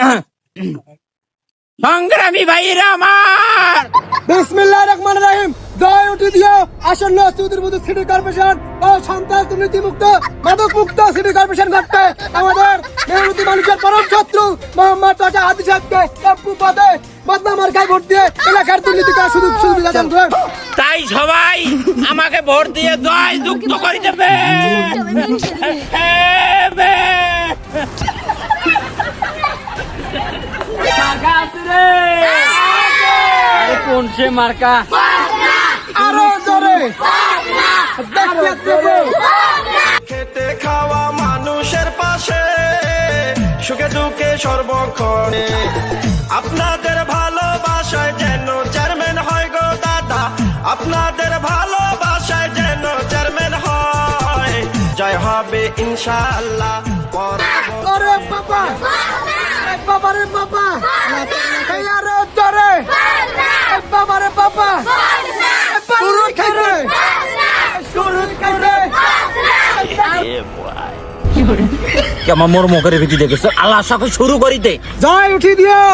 সংগ্রামী ভাইরা আমার। বিসমিল্লাহ রহমান রহিম। জয় উঠি দিও। আসন্ন চৌধুরী বুধ সিটি কর্পোরেশন। ও সন্ত্রাস দুর্নীতি মুক্ত মাদক মুক্ত সিটি কর্পোরেশন করতে আমাদের মেহনতি মানুষের পরম শত্রু মোহাম্মদ রাজা হাদি সাহেবকে টেম্পু পদে বদনামার গায়ে ভোট দিয়ে এলাকার দুর্নীতি করার সুযোগ সুবিধা দান করুন তাই সবাই আমাকে ভোট দিয়ে জয় যুক্ত করে দেবে সে মার্কা। আরও জোরে। খেতে খাওয়া মানুষের পাশে সুখে দুঃখে সর্বক্ষণে। আপনাদের ভালোবাসায় যেন চেয়ারম্যান হয় গো দাদা আপনাদের ভালোবাসায় যেন চেয়ারম্যান হয়। জয় হবে ইনশাআল্লাহ পরাবো বাবা। বাবা রে বাবা এই আরও জোরে এ বাবা। রে বাবা শুরু করে শুরু করে আমার মোর মুখের ভিত্তি দেখেছ? আল্লাহ সাথে শুরু করিতে জয় উঠি দিও।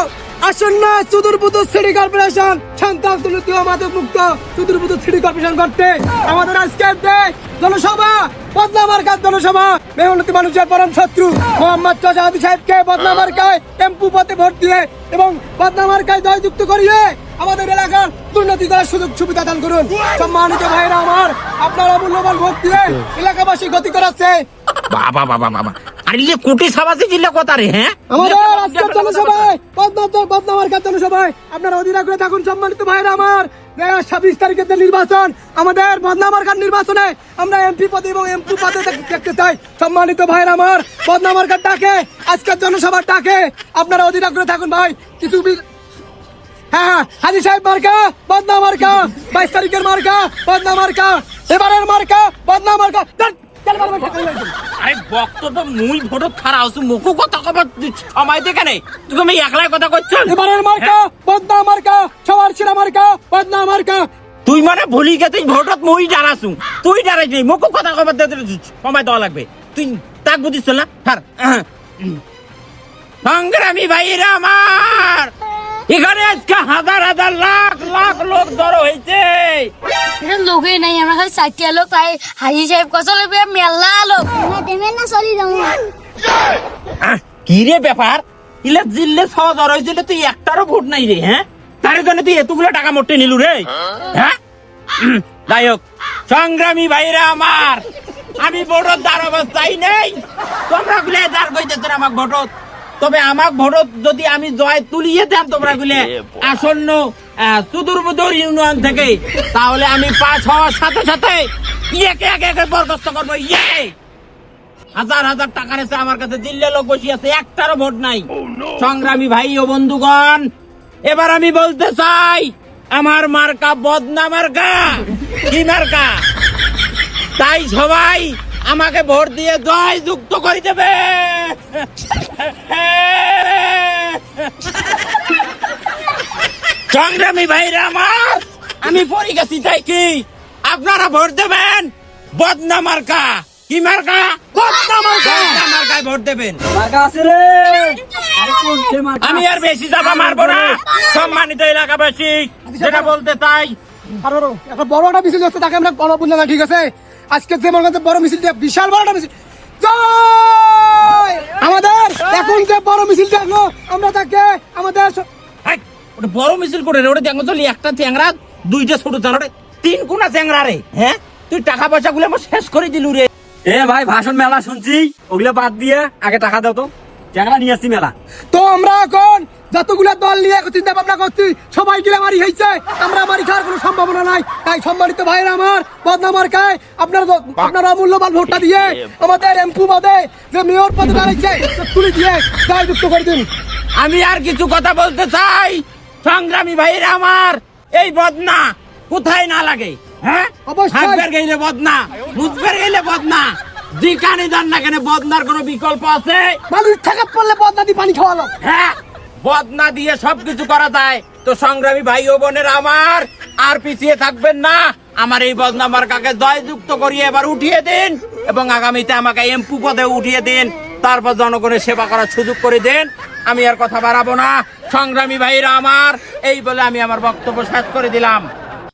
আসন্ন সুদূরপুত সিটি কর্পোরেশন সন্তান তুলতি ও মাদক মুক্ত সুদূরপুত সিটি কর্পোরেশন করতে আমাদের আজকের ডে জনসভা বদনামার কাজ জনসভা। মেহনতি মানুষের পরম শত্রু মোহাম্মদ সাহেবকে কায় টেম্পু পথে ভোট দিয়ে এবং বদনামার কায় জয়যুক্ত করিয়ে আমাদের এলাকার দুর্নীতি করার সুযোগ সুবিধা দান করুন। সম্মানিত ভাইরা আমার আপনারা মূল্যবান ভোট দিয়ে এলাকাবাসী গতি করাচ্ছে। বাবা বাবা বাবা। আরে ইয়ে কোটি সাবাসি জিল্লা কথা রে হ্যাঁ? আমাদের আজকের জনসভায় বদনাম বদনামার কাজ জনসভায় আপনারা অধীর করে থাকুন সম্মানিত ভাইরা আমার। ছাব্বিশ তারিখের যে নির্বাচন আমাদের বদনামার কাজ নির্বাচনে আমরা এমপি পদে এবং এমপি পদে দেখতে চাই। সম্মানিত ভাইরা আমার বদনামার কাজ ডাকে আজকের জনসভার ডাকে আপনারা অধীর করে থাকুন ভাই। কিছু হ্যাঁ হ্যাঁ হাজি সাহেব মার্কা বদনা মার্কা বাইশ তারিখের মার্কা বদনা মার্কা এবারের মার্কা বদনা মার্কা। আরে বক্তব্য মুই ভোটত খারাপ আছো মুখো কথা কবার সময় দেখে নেই। তুমি আমি একলাই কথা করছ এবারের মার্কা বদনা মার্কা সবার সেরা মার্কা বদনা মার্কা। তুই মানে ভুলি গেছিস ভোটত মুই ডারাছু তুই ডারাইস নি মুখো কথা কবার দিতে সময় দেওয়া লাগবে। তুই তাক বুঝিস না হার সংগ্রামী ভাইরা আমার! এখানে আজকে হাজার হাজার লাখ লাখ লোক জড়ো হয়েছে। লোকই নাই আমরা খালি চারটিয়া লোক তাই হাজি সাহেব কত লোক মেলা লোক দেবেন না চলি যাব কি রে ব্যাপার? ইলে জিল্লে ছয় জ্বর হয়েছিল তুই একটারও ভোট নাই রে হ্যাঁ? তার জন্য তুই এতগুলো টাকা মোটে নিলু রে। হ্যাঁ? যাই হোক সংগ্রামী ভাইরা আমার আমি ভোটত দ্বার অবস্থায় নেই। তোমরা গুলে দ্বার কইতেছেন আমাক ভোটত। তবে আমাক ভোটত যদি আমি জয় তুলিয়ে দেন তোমরা গুলে আসন্ন আহ, ইউনিয়ন থেকে তাহলে আমি পাস হওয়ার সাথে সাথে ইয়েকে একে একে বরখাস্ত করব ইয়ে হাজার হাজার টাকা নেছে আমার কাছে দিল্লে লোক বসে আছে একটারও ভোট নাই। সংগ্রামী ভাই ও বন্ধুগণ এবার আমি বলতে চাই আমার মার্কা বদনা মার্কা কি মার্কা? তাই সবাই আমাকে ভোট দিয়ে জয় যুক্ত করে দেবে। সংগ্রামী ভাইরা আমার আমি পড়ে গেছি তাই কি? আপনারা ভোট দেবেন? বদনা মার্কা। কি মার্কা? বদনা মার্কা। মার্কায় ভোট দেবেন। আমি আর বেশি চাপা মারবো না। সম্মানিত এলাকাবাসী যেটা বলতে তাই আর বড় একটা মিছিল যাচ্ছে তাকে আমরা না ঠিক আছে? আজকে যে মনে বড় মিছিল বিশাল বড় মিছিল। জয়! আমাদের এখন যে বড় মিছিল দেখল আমরা তাকে আমাদের ওটা বড় মিছিল করে রে ওটা দেখো চলি একটা চ্যাংরা দুইটা ছোট চ্যাংরা তিন কোনা চ্যাংরা রে হ্যাঁ? তুই টাকা পয়সা গুলো আমার শেষ করে দিলু রে। এ ভাই ভাষণ মেলা শুনছি ওগুলো বাদ দিয়ে আগে টাকা দাও তো। নিয়ে আসছি মেলা। তো আমরা এখন যতগুলো দল নিয়ে এখন চিন্তা ভাবনা করছি সবাই গিলে মারি হয়েছে আমরা মারি খাওয়ার কোনো সম্ভাবনা নাই। তাই সম্মানিত ভাইয়ের আমার বদনামার খায় আপনারা আপনারা মূল্যবান ভোটটা দিয়ে আমাদের এমপি পদে যে মেয়র পদে দাঁড়াইছে তুলে দিয়ে জয় যুক্ত করে দিন। আমি আর কিছু কথা বলতে চাই সংগ্রামী ভাইরা আমার। এই বদনা কোথায় না লাগে হ্যাঁ? অবশ্যই। গেলে বদনা বুঝবার গেলে বদনা। যেখানে যান না কেন বদনার কোনো বিকল্প আছে? মানুষ থেকে পড়লে বদনা দিয়ে পানি খাওয়ালো। হ্যাঁ বদনা দিয়ে সবকিছু করা যায়। তো সংগ্রামী ভাই ও বোনের আমার আর পিছিয়ে থাকবেন না। আমার এই বদনা মার্কাকে জয়যুক্ত করিয়ে এবার উঠিয়ে দিন এবং আগামীতে আমাকে এমপু পদে উঠিয়ে দিন। তারপর জনগণের সেবা করার সুযোগ করে দেন। আমি আর কথা বাড়াবো না। সংগ্রামী ভাইরা আমার এই বলে আমি আমার বক্তব্য শেষ করে দিলাম।